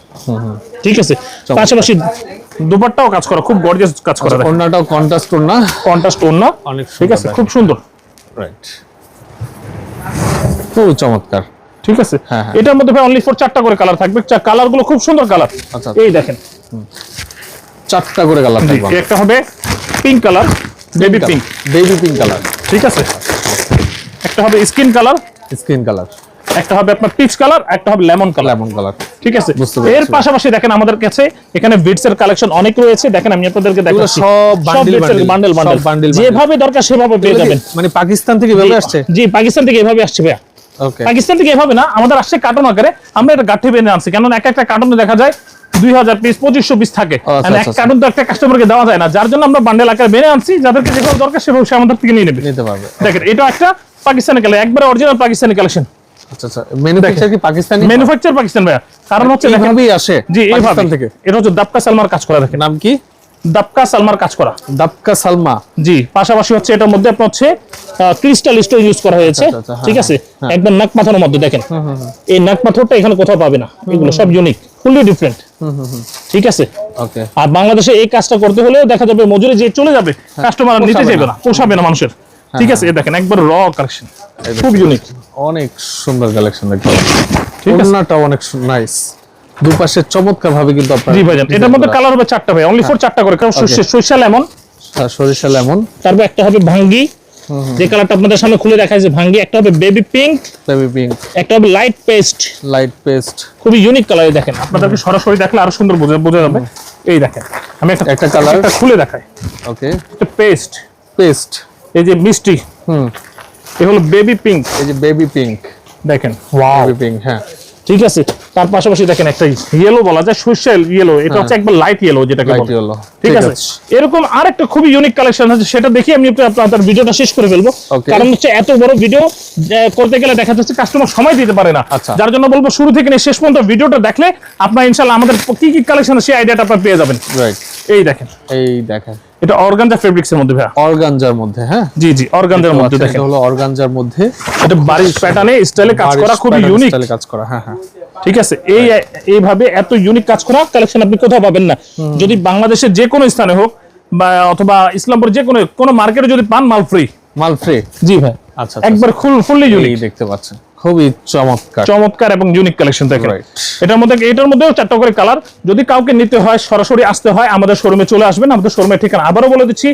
S2: ঠিক আছে। পাশাপাশি দুপাট্টাও কাজ করা খুব গর্জিয়াস কাজ করা দেখেন।
S1: ওড়নাটাও কন্ট্রাস্ট ওড়না।
S2: কন্ট্রাস্ট অন্য
S1: অনেক
S2: ঠিক আছে খুব সুন্দর।
S1: রাইট খুব চমৎকার।
S2: ঠিক আছে?
S1: হ্যাঁ, হ্যাঁ।
S2: এটার মধ্যে ভাই অনলি ফর চারটা করে কালার থাকবে। কালারগুলো খুব সুন্দর কালার
S1: আচ্ছা।
S2: এই দেখেন।
S1: চারটা করে কালার থাকবে।
S2: একটা হবে pink colour baby pink
S1: baby pink colour
S2: ঠিক আছে? একটা হবে স্কিন কালার
S1: স্কিন কালার
S2: একটা হবে আপনার পিচ কালার একটা হবে লেমন কালার
S1: লেমন কালার
S2: ঠিক আছে। এর পাশাপাশি দেখেন আমাদের কাছে এখানে বিটস এর কালেকশন অনেক রয়েছে। দেখেন আমি আপনাদেরকে দেখাচ্ছি।
S1: সব
S2: বান্ডেল বান্ডেল। যেভাবে দরকার সেভাবে পেয়ে যাবেন।
S1: মানে পাকিস্তান থেকে এভাবে আসছে?
S2: জি পাকিস্তান থেকে এভাবে আসছে ভাইয়া। পাকিস্তান থেকে এভাবে না আমাদের আসছে কার্টন আকারে আমরা এটা গাঠে বেনে আনছি। কেন এক একটা কার্টনে দেখা যায় দুই হাজার পিস পঁচিশশো পিস থাকে।
S1: আচ্ছা,
S2: And এক
S1: আচ্ছা,
S2: কার্টন তো একটা কাস্টমারকে দেওয়া যায় না। যার জন্য আমরা বান্ডেল আকারে বেনে আনছি যাদেরকে যেভাবে দরকার সেভাবে সে আমাদের থেকে নিয়ে নেবে।
S1: নিতে পারবে।
S2: দেখেন এটা একটা পাকিস্তানি কালেকশন একবারে অরিজিনাল পাকিস্তানি কালেকশন
S1: আচ্ছা আচ্ছা ম্যানুফ্যাকচার কি পাকিস্তানি?
S2: ম্যানুফ্যাকচার পাকিস্তান ভাইয়া। কারণ হচ্ছে
S1: আসে
S2: জি এইভাবে
S1: পাকিস্তান থেকে।
S2: এটা হচ্ছে দাপকা সালমার কাজ করা দেখেন।
S1: নাম কি?
S2: দাপকা সালমার কাজ করা।
S1: দাপকা সালমা।
S2: জি পাশাপাশি হচ্ছে এটার মধ্যে আপনার হচ্ছে ক্রিস্টাল স্টোন ইউজ করা হয়েছে।
S1: আচ্ছা, আচ্ছা, হ্যাঁ,
S2: ঠিক আছে? একদম নাক পাথরের মধ্যে দেখেন। এই নাক পাথরটা এখানে কোথাও পাবে না। এগুলো সব ইউনিক ফুললি ডিফারেন্ট ঠিক আছে?
S1: ওকে
S2: আর বাংলাদেশে এই কাজটা করতে হলেও দেখা যাবে মজুরি যে চলে যাবে কাস্টমার নিতে চাইবে
S1: না।
S2: পোষাবে না মানুষের। ঠিক আছে? দেখেন একবার র কালেকশন খুব ইউনিক
S1: অনেক সুন্দর কালেকশন দেখতে
S2: ঠিক আছে।
S1: অনেক নাইস দুপাশে চমৎকার ভাবে কিন্তু আপনার
S2: জি ভাইজান এটার মধ্যে কালার হবে চারটা ভাই অনলি ফর চারটা করে কারণ সর্ষে- সরিষা লেমন।
S1: আর সরিষা লেমন।
S2: তারপর একটা হবে ভাঙ্গি। যে কালারটা আপনাদের সামনে খুলে দেখা যে ভাঙ্গি একটা হবে বেবি পিঙ্ক
S1: বেবি পিঙ্ক
S2: একটা হবে লাইট পেস্ট
S1: লাইট পেস্ট
S2: খুবই ইউনিক কালার দেখেন আপনাদেরকে সরাসরি দেখলে আরও সুন্দর বোঝা বোঝা যাবে। এই দেখেন আমি একটা
S1: একটা কালার
S2: একটা খুলে দেখাই।
S1: ওকে
S2: একটা পেস্ট
S1: পেস্ট
S2: এই যে মিষ্টি।
S1: হুম।
S2: এ হলো বেবি পিঙ্ক
S1: এই যে বেবি পিঙ্ক
S2: দেখেন ওয়াও
S1: বেবি পিঙ্ক হ্যাঁ।
S2: ঠিক আছে? তার পাশাপাশি দেখেন একটা ইয়েলো বলা যায় সর্ষে ইয়েলো এটা হচ্ছে একবার লাইট ইয়েলো যেটাকে বলে। ঠিক আছে? এরকম আরেকটা খুবই ইউনিক কালেকশন আছে সেটা দেখি আমি আপনার ভিডিওটা শেষ করে ফেলব। কারণ হচ্ছে এত বড় ভিডিও করতে গেলে দেখা যাচ্ছে কাস্টমার সময় দিতে পারে না।
S1: আচ্ছা।
S2: যার জন্য বলব শুরু থেকে নিয়ে শেষ পর্যন্ত ভিডিওটা দেখলে আপনার ইনশাল্লাহ আমাদের কি কি কালেকশন সেই আইডিয়াটা আপনার পেয়ে যাবেন।
S1: রাইট
S2: এই দেখেন।
S1: এই দেখেন।
S2: এটা অর্গানজা ফেব্রিক্স এর মধ্যে ভাইয়া।
S1: অর্গানজার মধ্যে হ্যাঁ?
S2: জি জি অর্গানজার মধ্যে
S1: আচ্ছা,
S2: দেখেন।
S1: এটা হলো অর্গানজার মধ্যে।
S2: এটা বাড়ির প্যাটার্নে স্টাইলে কাজ করা
S1: pattern
S2: ইউনিক
S1: এ কাজ করা হ্যাঁ হ্যাঁ।
S2: ঠিক আছে এই এইভাবে এত ইউনিক কাজ করা কালেকশন আপনি কোথাও পাবেন না। যদি বাংলাদেশের যে কোনো স্থানে হোক বা অথবা ইসলামপুর যে কোনো কোনো মার্কেটে যদি পান মাল ফ্রি
S1: মাল ফ্রি
S2: জি ভাই।
S1: আচ্ছা
S2: একবার ফুল ফুললি ইউনিক
S1: দেখতে পাচ্ছেন। খুবই চমৎকার।
S2: চমৎকার এবং ইউনিক কালেকশন দেখেন। এটার মধ্যে এটার মধ্যেও চারটা করে কালার যদি কাউকে নিতে হয় সরাসরি আসতে হয় আমাদের শোরুমে চলে আসবেন। আমাদের শোরুমের ঠিকানা আবারও বলে দিচ্ছি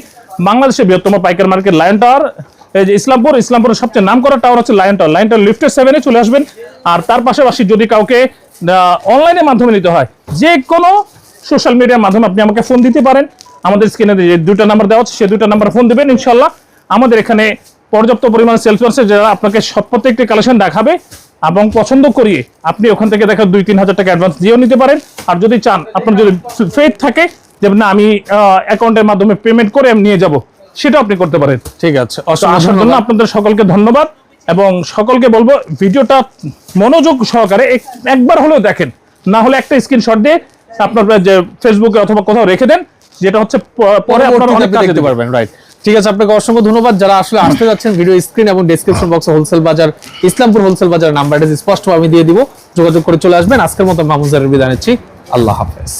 S2: বাংলাদেশের বৃহত্তম পাইকার মার্কেট লায়ন টাওয়ার এই যে ইসলামপুর ইসলামপুরের সবচেয়ে নাম করা টাওয়ার হচ্ছে লায়ন টাওয়ার লায়ন টাওয়ার লিফটের সেভেনে চলে আসবেন। আর তার পাশাপাশি যদি কাউকে অনলাইনের মাধ্যমে নিতে হয় যে কোনো সোশ্যাল মিডিয়ার মাধ্যমে আপনি আমাকে ফোন দিতে পারেন। আমাদের স্ক্রিনে যে দুটো নাম্বার দেওয়া হচ্ছে সেই দুটো নাম্বার ফোন দিবেন ইনশাল্লাহ আমাদের এখানে পর্যাপ্ত পরিমাণে সেলস আছে যারা আপনাকে সব প্রত্যেকটি কালেকশন দেখাবে এবং পছন্দ করিয়ে আপনি ওখান থেকে দেখা দুই তিন হাজার টাকা অ্যাডভান্স দিয়েও নিতে পারেন। আর যদি চান আপনার যদি ফেথ থাকে যে না আমি অ্যাকাউন্টের মাধ্যমে পেমেন্ট করে আমি নিয়ে যাব সেটাও আপনি করতে পারেন।
S1: ঠিক আছে
S2: আসার জন্য আপনাদের সকলকে ধন্যবাদ এবং সকলকে বলব ভিডিওটা মনোযোগ সহকারে একবার হলেও দেখেন। না হলে একটা স্ক্রিনশট দিয়ে আপনার যে ফেসবুকে অথবা কোথাও রেখে দেন যেটা হচ্ছে পরে আপনার অনেক কাজে
S1: দেখতে পারবেন রাইট ঠিক আছে, আপনাকে অসংখ্য ধন্যবাদ। যারা আসলে আসতে যাচ্ছেন ভিডিও স্ক্রিন এবং ডিসক্রিপশন বক্স হোলসেল বাজার, ইসলামপুর হোলসেল বাজার নাম্বারটা স্পষ্ট আমি দিয়ে দিব। যোগাযোগ করে চলে আসবেন। আজকের মতো মামুজারের বিদায় নিচ্ছি। আল্লাহ হাফেজ।